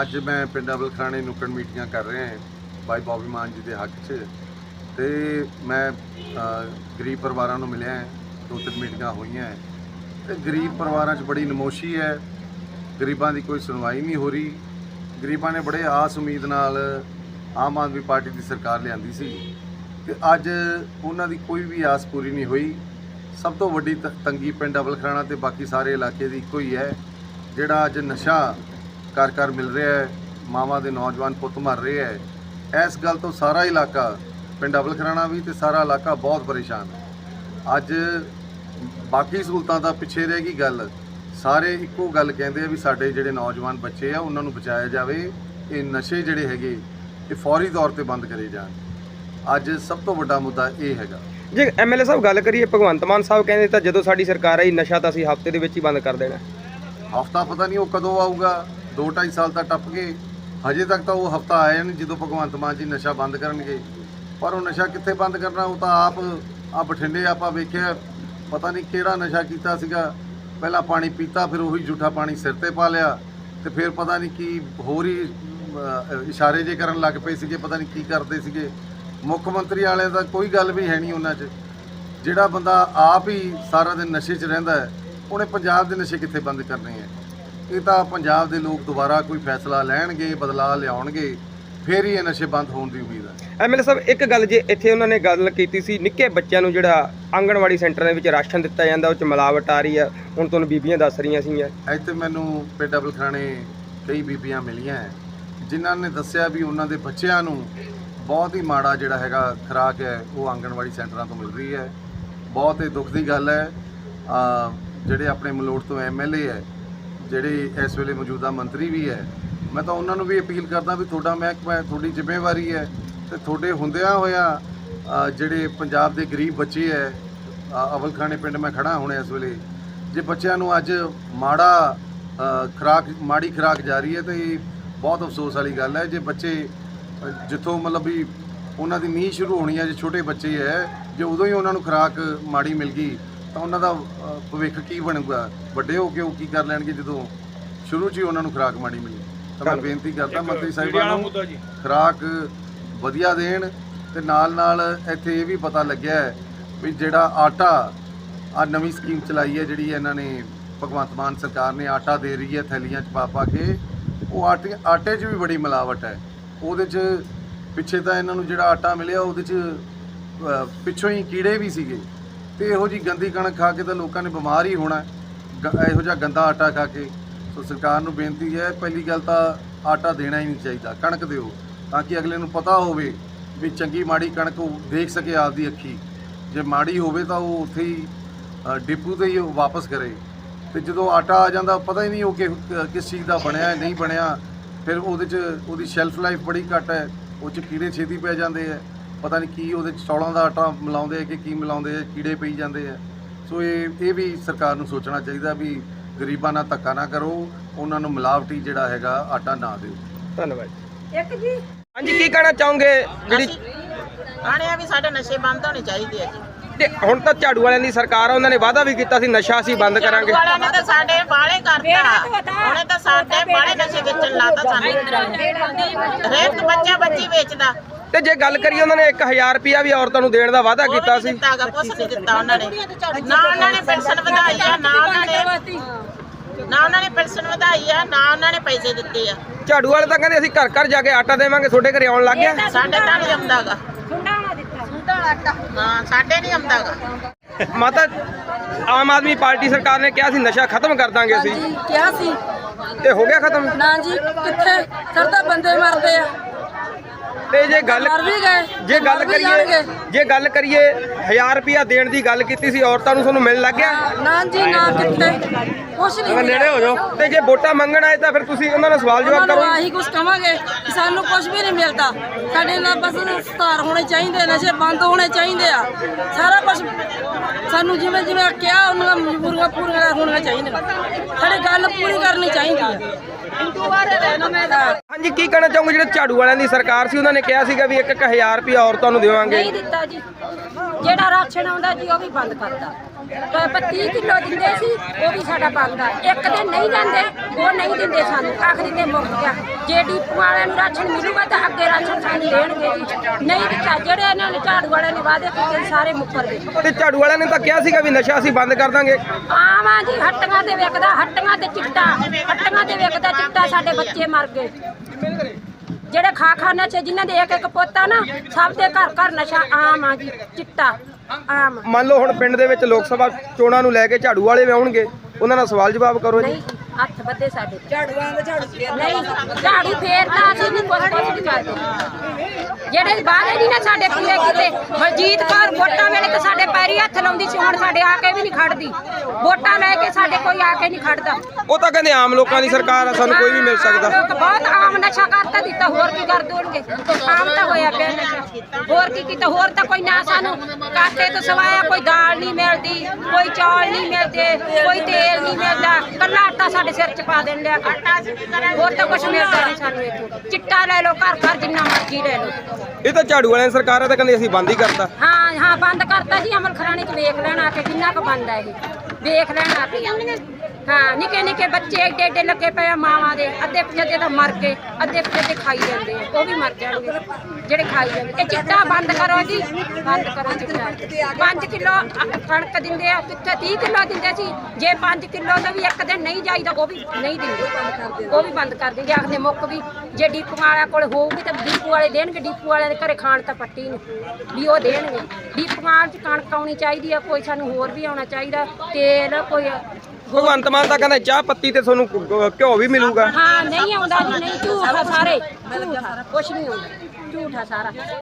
ਅੱਜ ਮੈਂ ਪਿੰਡ ਅਬਲਖਾਣੇ ਨੁੱਕੜ ਮੀਟਿੰਗਾਂ ਕਰ ਰਿਹਾ ਹਾਂ, ਬਾਈ ਬੌਬੀ ਮਾਨ ਜੀ ਦੇ ਹੱਕ 'ਚ। ਤੇ ਮੈਂ ਗਰੀਬ ਪਰਿਵਾਰਾਂ ਨੂੰ ਮਿਲਿਆ ਦੋ ਤਿੰਨ ਮੀਟਿੰਗਾਂ ਹੋਈਆਂ ਹੈ। ਤੇ ਗਰੀਬ ਪਰਿਵਾਰਾਂ 'ਚ ਬੜੀ ਨਮੋਸ਼ੀ ਹੈ। ਗਰੀਬਾਂ ਦੀ ਕੋਈ ਸੁਣਵਾਈ ਨਹੀਂ ਹੋ ਰਹੀ। ਗਰੀਬਾਂ ਨੇ ਬੜੇ ਆਸ ਉਮੀਦ ਨਾਲ ਆਮ ਆਦਮੀ ਪਾਰਟੀ ਦੀ ਸਰਕਾਰ ਲਿਆਂਦੀ ਸੀ। ਤੇ ਅੱਜ ਉਹਨਾਂ ਦੀ ਕੋਈ ਵੀ ਆਸ ਪੂਰੀ ਨਹੀਂ ਹੋਈ। ਸਭ ਤੋਂ ਵੱਡੀ ਤ- ਤੰਗੀ ਪਿੰਡ ਅਬਲਖਾਣਾ ਤੇ ਬਾਕੀ ਸਾਰੇ ਇਲਾਕੇ ਦੀ ਇੱਕੋ ਹੀ ਹੈ। ਜਿਹੜਾ ਅੱਜ ਨਸ਼ਾ ਕਰ ਕਰ ਮਿਲ ਰਿਹਾ ਹੈ ਮਾਵਾਂ ਦੇ ਨੌਜਵਾਨ ਪੁੱਤ ਮਰ ਰਹੇ ਹੈ। ਇਸ ਗੱਲ ਤੋਂ ਸਾਰਾ ਇਲਾਕਾ ਪਿੰਡ ਅਬਲਖਾਣਾ ਵੀ ਤੇ ਸਾਰਾ ਇਲਾਕਾ ਬਹੁਤ ਪਰੇਸ਼ਾਨ ਹੈ। ਅੱਜ ਬਾਕੀ ਸਹੂਲਤਾਂ ਦਾ ਪਿੱਛੇ ਰਹਿ ਗਈ ਗੱਲ। ਸਾਰੇ ਇੱਕੋ ਗੱਲ ਕਹਿੰਦੇ ਆ ਵੀ ਸਾਡੇ ਜਿਹੜੇ ਨੌਜਵਾਨ ਬੱਚੇ ਆ ਉਹਨਾਂ ਨੂੰ ਬਚਾਇਆ ਜਾਵੇ। ਇਹ ਨਸ਼ੇ ਜਿਹੜੇ ਹੈਗੇ ਇਹ ਫੌਰੀ ਤੌਰ ਤੇ ਬੰਦ ਕਰੇ ਜਾਣ। ਅੱਜ ਸਭ ਤੋਂ ਵੱਡਾ ਮੁੱਦਾ ਇਹ ਹੈਗਾ। ਜੇ ਐਮਐਲਏ ਸਾਹਿਬ ਗੱਲ ਕਰੀਏ ਭਗਵੰਤ ਮਾਨ ਸਾਹਿਬ ਕਹਿੰਦੇ ਤਾਂ ਜਦੋਂ ਸਾਡੀ ਸਰਕਾਰ ਆਈ ਨਸ਼ਾ ਤਾਂ ਅਸੀਂ ਹਫ਼ਤੇ ਦੇ ਵਿੱਚ ਹੀ ਬੰਦ ਕਰ ਦੇਣਾ। ਹਫਤਾ ਪਤਾ ਨਹੀਂ ਉਹ ਕਦੋਂ ਆਊਗਾ। 2.5 ਸਾਲ ਤਾਂ ਟੱਪ ਗਏ। ਹਜੇ ਤੱਕ ਤਾਂ ਉਹ ਹਫਤਾ ਆਇਆ ਨਹੀਂ ਜਦੋਂ ਭਗਵੰਤ ਮਾਨ ਜੀ ਨਸ਼ਾ ਬੰਦ ਕਰਨਗੇ। ਪਰ ਉਹ ਨਸ਼ਾ ਕਿੱਥੇ ਬੰਦ ਕਰਨਾ, ਉਹ ਤਾਂ ਆਪ ਆ ਬਠਿੰਡੇ ਆਪਾਂ ਵੇਖਿਆ, ਪਤਾ ਨਹੀਂ ਕਿਹੜਾ ਨਸ਼ਾ ਕੀਤਾ ਸੀਗਾ। ਪਹਿਲਾਂ ਪਾਣੀ ਪੀਤਾ, ਫਿਰ ਉਹੀ ਝੂਠਾ ਪਾਣੀ ਸਿਰ ਤੇ ਪਾ ਲਿਆ। ਤੇ ਫਿਰ ਪਤਾ ਨਹੀਂ ਕੀ ਹੋਰ ਹੀ ਇਸ਼ਾਰੇ ਜੇ ਕਰਨ ਲੱਗ ਪਏ ਸੀਗੇ, ਪਤਾ ਨਹੀਂ ਕੀ ਕਰਦੇ ਸੀਗੇ। ਮੁੱਖ ਮੰਤਰੀ ਵਾਲਿਆਂ ਦਾ ਕੋਈ ਗੱਲ ਵੀ ਹੈ ਨਹੀਂ ਉਹਨਾਂ 'ਚ। ਜਿਹੜਾ ਬੰਦਾ ਆਪ ਹੀ ਸਾਰਾ ਦਿਨ ਨਸ਼ੇ 'ਚ ਰਹਿੰਦਾ ਉਹਨੇ ਪੰਜਾਬ ਦੇ ਨਸ਼ੇ ਕਿੱਥੇ ਬੰਦ ਕਰਨੇ ਹੈ? ਇਹ ਤਾਂ ਪੰਜਾਬ ਦੇ ਲੋਕ ਦੁਬਾਰਾ ਕੋਈ ਫੈਸਲਾ ਲੈਣਗੇ ਬਦਲਾਅ ਲਿਆਉਣਗੇ ਫਿਰ ਹੀ ਇਹ ਨਸ਼ੇ ਬੰਦ ਹੋਣ ਦੀ ਉਮੀਦ ਹੈ। ਐਮਐਲਏ ਸਾਹਿਬ ਇੱਕ ਗੱਲ ਜੇ ਇੱਥੇ ਉਹਨਾਂ ਨੇ ਗੱਲ ਕੀਤੀ ਸੀ ਨਿੱਕੇ ਬੱਚਿਆਂ ਨੂੰ ਜਿਹੜਾ ਆਂਗਣਵਾੜੀ ਸੈਂਟਰ ਦੇ ਵਿੱਚ ਰਾਸ਼ਨ ਦਿੱਤਾ ਜਾਂਦਾ ਉਹ ਚ ਮਿਲਾਵਟ ਆ ਰਹੀ ਆ ਹੁਣ ਤੁਹਾਨੂੰ ਬੀਬੀਆਂ ਦੱਸ ਰਹੀਆਂ ਸੀਗੀਆਂ। ਇੱਥੇ ਮੈਨੂੰ ਪਿੰਡ ਅਬਲਖਾਣੇ ਕਈ ਬੀਬੀਆਂ ਮਿਲੀਆਂ ਹੈ, ਜਿਨ੍ਹਾਂ ਨੇ ਦੱਸਿਆ ਵੀ ਉਹਨਾਂ ਦੇ ਬੱਚਿਆਂ ਨੂੰ ਬਹੁਤ ਹੀ ਮਾੜਾ ਜਿਹੜਾ ਹੈਗਾ ਖੁਰਾਕ ਹੈ ਉਹ ਆਂਗਣਵਾੜੀ ਸੈਂਟਰਾਂ ਤੋਂ ਮਿਲ ਰਹੀ ਹੈ। ਬਹੁਤ ਹੀ ਦੁੱਖ ਦੀ ਗੱਲ ਹੈ। ਜਿਹੜੇ ਆਪਣੇ ਮਲੋਟ ਤੋਂ ਐਮਐਲਏ ਹੈ ਜਿਹੜੇ ਇਸ ਵੇਲੇ ਮੌਜੂਦਾ ਮੰਤਰੀ ਵੀ ਹੈ ਮੈਂ ਤਾਂ ਉਹਨਾਂ ਨੂੰ ਵੀ ਅਪੀਲ ਕਰਦਾ ਵੀ ਤੁਹਾਡਾ ਮਹਿਕਮਾ ਹੈ ਤੁਹਾਡੀ ਜ਼ਿੰਮੇਵਾਰੀ ਹੈ ਤੇ ਤੁਹਾਡੇ ਹੁੰਦਿਆਂ ਹੋਇਆ ਜਿਹੜੇ ਪੰਜਾਬ ਦੇ ਗਰੀਬ ਬੱਚੇ ਹੈ ਅਵਲਖਾਣੇ ਪਿੰਡ ਮੈਂ ਖੜਾ ਹੁਣ ਇਸ ਵੇਲੇ ਜੇ ਬੱਚਿਆਂ ਨੂੰ ਅੱਜ ਮਾੜਾ ਅ, ਖੁਰਾਕ ਮਾੜੀ ਖੁਰਾਕ ਜਾ ਰਹੀ ਹੈ ਤੇ ਇਹ ਬਹੁਤ ਅਫਸੋਸ ਵਾਲੀ ਗੱਲ ਹੈ ਜੇ ਬੱਚੇ ਜਿੱਥੋਂ ਮਤਲਬ ਵੀ ਉਹਨਾਂ ਦੀ ਨੀਂਹ ਸ਼ੁਰੂ ਹੋਣੀ ਹੈ ਜੇ ਛੋਟੇ ਬੱਚੇ ਹੈ ਜੇ ਉਦੋਂ ਹੀ ਉਹਨਾਂ ਨੂੰ ਖੁਰਾਕ ਮਾੜੀ ਮਿਲ ਗਈ ਤਾਂ ਉਹਨਾਂ ਦਾ ਅ, ਭਵਿੱਖ ਕੀ ਬਣੂਗਾ? ਵੱਡੇ ਹੋ ਕੇ ਉਹ ਕੀ ਕਰ ਲੈਣਗੇ ਜਦੋਂ ਸ਼ੁਰੂ 'ਚ ਹੀ ਉਹਨਾਂ ਨੂੰ ਖੁਰਾਕ ਮਾੜੀ ਮਿਲੀ? ਤਾਂ ਮੈਂ ਬੇਨਤੀ ਕਰਦਾ ਮੰਤਰੀ ਸਾਹਿਬਾਨ ਨੂੰ ਖੁਰਾਕ ਵਧੀਆ ਦੇਣ ਤੇ ਨਾਲ ਨਾਲ ਇੱਥੇ ਇਹ ਵੀ ਪਤਾ ਲੱਗਿਆ ਹੈ ਵੀ ਜਿਹੜਾ ਆਟਾ ਆ ਨਵੀਂ ਸਕੀਮ ਚਲਾਈ ਹੈ ਜਿਹੜੀ ਇਹਨਾਂ ਨੇ ਭਗਵੰਤ ਮਾਨ ਸਰਕਾਰ ਨੇ ਆਟਾ ਦੇ ਰਹੀ ਹੈ ਥੈਲੀਆਂ 'ਚ ਪਾ ਪਾ ਕੇ ਉਹ ਆਟੇ ਆਟੇ 'ਚ ਵੀ ਬੜੀ ਮਿਲਾਵਟ ਹੈ। ਉਹਦੇ 'ਚ ਪਿੱਛੇ ਤਾਂ ਇਹਨਾਂ ਨੂੰ ਜਿਹੜਾ ਆਟਾ ਮਿਲਿਆ ਉਹਦੇ 'ਚ ਅ, ਪਿੱਛੋਂ ਹੀ ਕੀੜੇ ਵੀ ਸੀਗੇ। ਤੇ ਇਹੋ ਜੀ ਗੰਦੀ ਕਣਕ ਖਾ ਕੇ ਤਾਂ ਲੋਕਾਂ ਨੇ ਬਿਮਾਰ ਹੀ ਹੋਣਾ ਗ- ਇਹੋ ਜਿਹਾ ਗੰਦਾ ਆਟਾ ਖਾ ਕੇ। ਸੋ ਸਰਕਾਰ ਨੂੰ ਬੇਨਤੀ ਹੈ ਪਹਿਲੀ ਗੱਲ ਤਾਂ ਆਟਾ ਦੇਣਾ ਹੀ ਨਹੀਂ ਚਾਹੀਦਾ ਕਣਕ ਦਿਓ ਤਾਂ ਕਿ ਅਗਲੇ ਨੂੰ ਪਤਾ ਹੋਵੇ ਵੀ ਚੰਗੀ ਮਾੜੀ ਕਣਕ ਉਹ ਦੇਖ ਸਕੇ ਆਪਦੀ ਅੱਖੀ। ਜੇ ਮਾੜੀ ਹੋਵੇ ਤਾਂ ਉਹ ਉੱਥੇ ਹੀ ਅ, ਡਿਪੂ ਤੇ ਹੀ ਉਹ ਵਾਪਸ ਕਰੇ। ਤੇ ਜਦੋਂ ਆਟਾ ਆ ਜਾਂਦਾ ਪਤਾ ਹੀ ਨਹੀਂ ਉਹ ਕਿ ਕਿਸ ਚੀਜ਼ ਦਾ ਬਣਿਆ ਹੈ ਨਹੀਂ ਬਣਿਆ। ਫਿਰ ਉਹਦੇ 'ਚ ਉਹਦੀ ਸ਼ੈਲਫ ਲਾਈਫ ਬੜੀ ਘੱਟ ਹੈ ਉਹ 'ਚ ਕੀੜੇ ਛੇਤੀ ਪੈ ਜਾਂਦੇ ਹੈ। ਪਤਾ ਨਹੀਂ ਕੀ ਉਹਦੇ 'ਚ ਚੌਲਾਂ ਦਾ ਆਟਾ ਮਿਲਾਉਂਦੇ ਆ ਕਿ ਕੀ ਮਿਲਾਉਂਦੇ ਆ ਕੀੜੇ ਪਈ ਜਾਂਦੇ ਆ। ਸੋ ਇਹ ਇਹ ਵੀ ਸਰਕਾਰ ਨੂੰ ਸੋਚਣਾ ਚਾਹੀਦਾ ਵੀ ਗਰੀਬਾਂ ਨਾਲ ਧੱਕਾ ਨਾ ਕਰੋ ਉਹਨਾਂ ਨੂੰ ਮਿਲਾਵਟੀ ਜਿਹੜਾ ਹੈਗਾ ਆਟਾ ਨਾ ਦਿਓ। ਧੰਨਵਾਦ ਇੱਕ ਜੀ। ਹਾਂਜੀ ਕੀ ਕਹਿਣਾ ਚਾਹੋਗੇ? ਜਿਹੜੀ ਆਣੇ ਆ ਵੀ ਸਾਡੇ ਨਸ਼ੇ ਬੰਦ ਹੋਣੇ ਚਾਹੀਦੇ ਆ ਜੀ। ਤੇ ਹੁਣ ਤਾਂ ਝਾੜੂ ਵਾਲਿਆਂ ਦੀ ਸਰਕਾਰ ਆ ਉਹਨਾਂ ਨੇ ਵਾਅਦਾ ਵੀ ਕੀਤਾ ਸੀ ਨਸ਼ਾ ਅਸੀਂ ਬੰਦ ਕਰਾਂਗੇ। ਵਾਲਿਆਂ ਨੇ ਤਾਂ ਸਾਡੇ ਬਾਲੇ ਕਰਤਾ। ਉਹਨੇ ਤਾਂ ਸਾਡੇ ਬਾਲੇ ਨਸ਼ੇ ਵੇਚਣ ਲਾਤਾ ਸਾਨੂੰ। ਹਰੇਕ ਬੱਚਾ ਬੱਚੀ ਵੇਚਦਾ। ਤੇ ਜੇ ਗੱਲ ਕਰੀਏ ਉਹਨਾਂ ਨੇ 1000 ਰੁਪਿਆ ਵੀ ਔਰਤਾਂ ਨੂੰ ਦੇਣ ਦਾ ਵਾਅਦਾ ਕੀਤਾ ਸੀ। ਦਿੱਤਾਗਾ ਕੁਛ ਨਹੀਂ ਦਿੱਤਾ ਉਹਨਾਂ ਨੇ। ਨਾ ਉਹਨਾਂ ਨੇ ਪੈਨਸ਼ਨ ਵਧਾਈ ਆ ਨਾ ਉਹਨਾਂ ਨੇ ਨਾ ਉਹਨਾਂ ਨੇ ਪੈਨਸ਼ਨ ਵਧਾਈ ਆ ਨਾ ਉਹਨਾਂ ਨੇ ਪੈਸੇ ਦਿੱਤੇ ਆ। ਝਾੜੂ ਵਾਲੇ ਤਾਂ ਕਹਿੰਦੇ ਅਸੀਂ ਘਰ ਘਰ ਜਾ ਕੇ ਆਟਾ ਦੇਵਾਂਗੇ ਤੁਹਾਡੇ ਘਰੇ ਆਉਣ ਲੱਗ ਗਿਆ। ਸਾਡੇ ਤਾਂ ਨਹੀਂ ਆਉਂਦਾਗਾ ਸੁੰਡਾ ਨਾ ਦਿੱਤਾ ਸੁੰਡਾ ਆਟਾ ਹਾਂ ਸਾਡੇ ਨਹੀਂ ਆਉਂਦਾਗਾ ਮਾਤਾ ਆਮ ਆਦਮੀ ਪਾਰਟੀ ਸਰਕਾਰ ਨੇ ਕਿਹਾ ਸੀ ਨਸ਼ਾ ਖਤਮ ਕਰ ਦਾਂਗੇ ਅਸੀਂ। ਕਿਹਾ ਸੀ। ਤੇ ਹੋ ਗਿਆ ਖਤਮ? ਨਾ ਜੀ ਕਿੱਥੇ? ਸਰਦਾ ਬੰਦੇ ਮਰਦੇ ਆ। ਤੇ ਜੇ ਗੱਲ ਮਰ ਵੀ ਗਏ ਜੇ ਗੱਲ ਮਰ ਵੀ ਕਰੀਏ ਜਾਣਗੇ। ਜੇ ਗੱਲ ਕਰੀਏ 1000 ਰੁਪਿਆ ਦੇਣ ਦੀ ਗੱਲ ਕੀਤੀ ਸੀ ਔਰਤਾਂ ਨੂੰ ਤੁਹਾਨੂੰ ਮਿਲਣ ਲੱਗ ਗਿਆ? ਨਾ ਜੀ ਨਾ ਕਿੱਥੇ। ਕੁਛ ਨਹੀਂ ਨੇੜੇ ਹੋ ਜਾਓ। ਤੇ ਜੇ ਵੋਟਾਂ ਮੰਗਣ ਆਏ ਤਾਂ ਫਿਰ ਤੁਸੀਂ ਉਹਨਾਂ ਨਾਲ ਸਵਾਲ ਜਵਾਬ ਕਰੋ। ਆਹੀ ਕੁਝ ਕਵਾਂਗੇ ਕਿ ਸਾਨੂੰ ਕੁਝ ਵੀ ਨਹੀਂ ਮਿਲਦਾ। ਸਾਡੇ ਨਾਲ ਬਸ ਸੁਧਾਰ ਹੋਣੇ ਚਾਹੀਦੇ ਨਸ਼ੇ ਬੰਦ ਹੋਣੇ ਚਾਹੀਦੇ ਆ। ਸਾਰਾ ਕੁਝ ਸਾਨੂੰ ਜਿਵੇਂ ਜਿਵੇਂ ਕਿਹਾ ਉਹਨਾਂ ਦੀਆਂ ਮਜਬੂਰੀਆਂ ਪੂਰੀਆਂ ਹੋਣੀਆਂ ਚਾਹੀਦੀਆਂ। ਸਾਡੀ ਗੱਲ ਪੂਰੀ ਕਰਨੀ ਚਾਹੀਦੀ ਆ। ਹਾਂਜੀ ਕੀ ਕਹਿਣਾ ਚਾਹੋਗੇ? ਜਿਹੜੇ ਝਾੜੂ ਵਾਲਿਆਂ ਦੀ ਸਰਕਾਰ ਸੀ ਉਹਨਾਂ ਨੇ ਕਿਹਾ ਸੀਗਾ ਵੀ 1000 ਰੁਪਿਆ ਔਰਤਾਂ ਨੂੰ ਦੇਵਾਂਗੇ। ਨਹੀਂ ਦਿੱਤਾ ਜੀ। ਜਿਹੜਾ ਰਾਸ਼ਨ ਆਉਂਦਾ ਜੀ ਉਹ ਵੀ ਬੰਦ ਕਰਤਾ। ਪਰ 30 ਕਿਲੋ ਦਿੰਦੇ ਸੀ ਉਹ ਵੀ ਸਾਡਾ ਬਣਦਾ ਇੱਕ ਦਿਨ ਨਹੀਂ ਜਾਂਦੇ ਉਹ ਨਹੀਂ ਦਿੰਦੇ ਸਾਨੂੰ। ਆਖਰੀ ਤੇ ਮੁੱਕ ਗਿਆ। ਜੇ ਡੀਪੂ ਵਾਲਿਆਂ ਨੂੰ ਰਾਸ਼ਨ ਮਿਲੂਗਾ ਤਾਂ ਅੱਗੇ ਰਾਸ਼ਨ ਸਾਨੂੰ ਦੇਣਗੇ ਜੀ। ਨਹੀਂ ਦਿੱਤਾ। ਜਿਹੜੇ ਇਹਨਾਂ ਨੇ ਝਾੜੂ ਵਾਲਿਆਂ ਨੇ ਵਾਅਦੇ ਕੀਤੇ ਸਾਰੇ ਮੁੱਕਰ ਗਏ। ਤੇ ਝਾੜੂ ਵਾਲਿਆਂ ਨੇ ਤਾਂ ਕਿਹਾ ਸੀਗਾ ਵੀ ਨਸ਼ਾ ਅਸੀਂ ਬੰਦ ਕਰ ਦਾਂਗੇ। ਆਵਾਂ ਜੀ ਹੱਟੀਆਂ ਤੇ ਵਿਕਦਾ ਹੱਟੀਆਂ ਤੇ ਚਿੱਟਾ। ਹੱਟੀਆਂ ਤੇ ਵਿਕਦਾ ਚਿੱਟਾ ਸਾਡੇ ਬੱਚੇ ਮਰ ਗਏ। ਜਿਹੜੇ ਖਾ ਖਾ ਨਸ਼ੇ ਜਿਨ੍ਹਾਂ ਦੇ ਇੱਕ ਇੱਕ ਪੋਤਾ ਨਾ ਸਭ ਦੇ ਘਰ ਘਰ ਨਸ਼ਾ ਆਮ ਆ ਜੀ ਚਿੱਟਾ ਆਮ। ਮੰਨ ਲਓ ਹੁਣ ਪਿੰਡ ਦੇ ਵਿੱਚ ਲੋਕ ਸਭਾ ਚੋਣਾਂ ਨੂੰ ਲੈ ਕੇ ਝਾੜੂ ਵਾਲੇ ਵੀ ਆਉਣਗੇ ਉਹਨਾਂ ਨਾਲ ਸਵਾਲ ਜਵਾਬ ਕਰੋ ਜੀ। ਨਹੀਂ ਜੀ, ਹੱਥ ਬੱਦੇ ਸਾਡੇ। ਝਾੜੂਆਂ ਦਾ ਝਾੜੂ ਨਹੀਂ ਝਾੜੂ ਫੇਰਦਾ ਅਸੀਂ ਨਹੀਂ ਕੁਛ ਕੁਛ ਨਹੀਂ ਕਰਦੇ। ਜਿਹੜੇ ਬਾਹਰੇ ਨਹੀਂ ਨਾ ਸਾਡੇ ਪੂਰੇ ਕੀਤੇ ਬਲਜੀਤ ਕੌਰ ਵੋਟਾਂ ਵੇਲੇ ਤਾਂ ਸਾਡੇ ਪੈਰੀ ਹੱਥ ਲਾਉਂਦੀ ਸੀ ਹੁਣ ਸਾਡੇ ਆ ਕੇ ਵੀ ਨਹੀਂ ਖੜਦੀ। ਵੋਟਾਂ ਲੈ ਕੇ ਸਾਡੇ ਕੋਈ ਆ ਕੇ ਨਹੀਂ ਖੜਦਾ। ਉਹ ਤਾਂ ਕਹਿੰਦੇ ਆਮ ਲੋਕਾਂ ਦੀ ਸਰਕਾਰ ਆ ਸਾਨੂੰ ਕੋਈ ਵੀ ਮਿਲ ਸਕਦਾ। ਲੋਕ ਬਹੁਤ ਆਮ ਨਸ਼ਾ ਕਰਤਾ ਦਿੱਤਾ ਹੋਰ ਕੀ ਕਰ ਦੋਣਗੇ? ਆਮ ਤਾਂ ਹੋਇਆ ਪਿਆ ਨਸ਼ਾ। ਹੋਰ ਕੀ ਕੀਤਾ? ਹੋਰ ਤਾਂ ਕੋਈ ਨਾ ਸਾਨੂੰ ਕਾਟੇ ਤੋਂ ਸਵਾਇਆ ਕੋਈ ਦਾਲ ਨਹੀਂ ਮਿਲਦੀ ਕੋਈ ਚੌਲ ਨਹੀਂ ਮਿਲਦੇ ਕੋਈ ਤੇਲ ਨਹੀਂ ਮਿਲਦਾ। ਆਟਾ ਸਾਡੇ ਸਿਰ 'ਚ ਪਾ ਦੇਣ ਲਿਆ ਹੋਰ ਤਾਂ ਕੁਝ ਮਿਲਦਾ ਨਹੀਂ ਸਾਨੂੰ ਇੱਥੋਂ। ਚਿੱਟਾ ਲੈ ਲਓ ਘਰ ਘਰ ਜਿੰਨਾ ਮਰਜ਼ੀ ਲੈ ਲਓ। ਇਹ ਤਾਂ ਝਾੜੂ ਵਾਲਿਆਂ ਦੀ ਸਰਕਾਰ ਆ ਤਾਂ ਕਹਿੰਦੇ ਅਸੀਂ ਬੰਦ ਹੀ ਕਰਤਾ। ਹਾਂ ਹਾਂ ਬੰਦ ਕਰਤਾ ਜੀ ਅਮਲ ਖਰਾਣੇ 'ਚ ਵੇਖ ਲੈਣ ਆ ਕੇ ਕਿੰਨਾ ਕੁ ਬੰਦ ਹੈ ਇਹ। ਵੇਖ ਲੈਣ ਆ ਕੇ। ਹਾਂ, ਨਿੱਕੇ ਨਿੱਕੇ ਬੱਚੇ ਏਡੇ ਏਡੇ ਲੱਗੇ ਪਏ ਆ ਮਾਵਾਂ ਦੇ, ਅੱਧੇ ਪਿੱਛੇ ਤਾਂ ਮਰ ਗਏ, ਅੱਧੇ ਪਿੱਛੇ ਖਾਈ ਜਾਂਦੇ ਆ, ਉਹ ਵੀ ਮਰ ਜਾਣਗੇ, ਜਿਹੜੇ ਖਾਈ ਜਾਂਦੇ ਇਹ ਚਿੱਟਾ ਬੰਦ ਕਰੋ ਜੀ, ਬੰਦ ਕਰੋ ਚਿੱਟਾ 5 ਕਿਲੋ ਕਣਕ ਦਿੰਦੇ ਆ, ਕਿੱਥੇ 30 ਕਿਲੋ ਦਿੰਦੇ ਸੀ, ਜੇ 5 ਕਿਲੋ ਦਾ ਵੀ ਇੱਕ ਦਿਨ ਨਹੀਂ ਜਾਈਦਾ, ਉਹ ਵੀ ਨਹੀਂ ਦਿੰਦੇ। ਉਹ ਵੀ ਬੰਦ ਕਰ ਦਿੰਦੇ, ਆਖਦੇ ਮੁੱਕ ਵੀ, ਜੇ ਡੀਪੂ ਵਾਲਿਆਂ ਕੋਲ ਹੋਊਗੀ ਤਾਂ ਡੀਪੂ ਵਾਲੇ ਦੇਣਗੇ, ਡੀਪੂ ਵਾਲਿਆਂ ਦੇ ਘਰੇ ਖਾਣ ਤਾਂ ਪੱਟੀ ਨਹੀਂ, ਵੀ ਉਹ ਦੇਣਗੇ। ਡੀਪੂਆਂ 'ਚ ਕਣਕ ਆਉਣੀ ਚਾਹੀਦੀ ਆ, ਕੋਈ ਸਾਨੂੰ ਹੋਰ ਵੀ ਆਉਣਾ ਚਾਹੀਦਾ, ਤੇਲ, ਕੋਈ ਭਗਵੰਤ ਮਾਨ ਤਾਂ ਕਹਿੰਦਾ ਚਾਹ ਪੱਤੀ ਤੇ ਤੁਹਾਨੂੰ ਘ- ਘ- ਘਿਓ ਵੀ ਮਿਲੂਗਾ। ਹਾਂ, ਨਹੀਂ ਆਉਂਦਾ ਜੀ, ਨਹੀਂ, ਝੂਠ ਸਾਰੇ। ਝੂਠ ਕੁਛ ਨਹੀਂ ਆਉਂਦਾ। ਝੂਠ ਸਾਰਾ।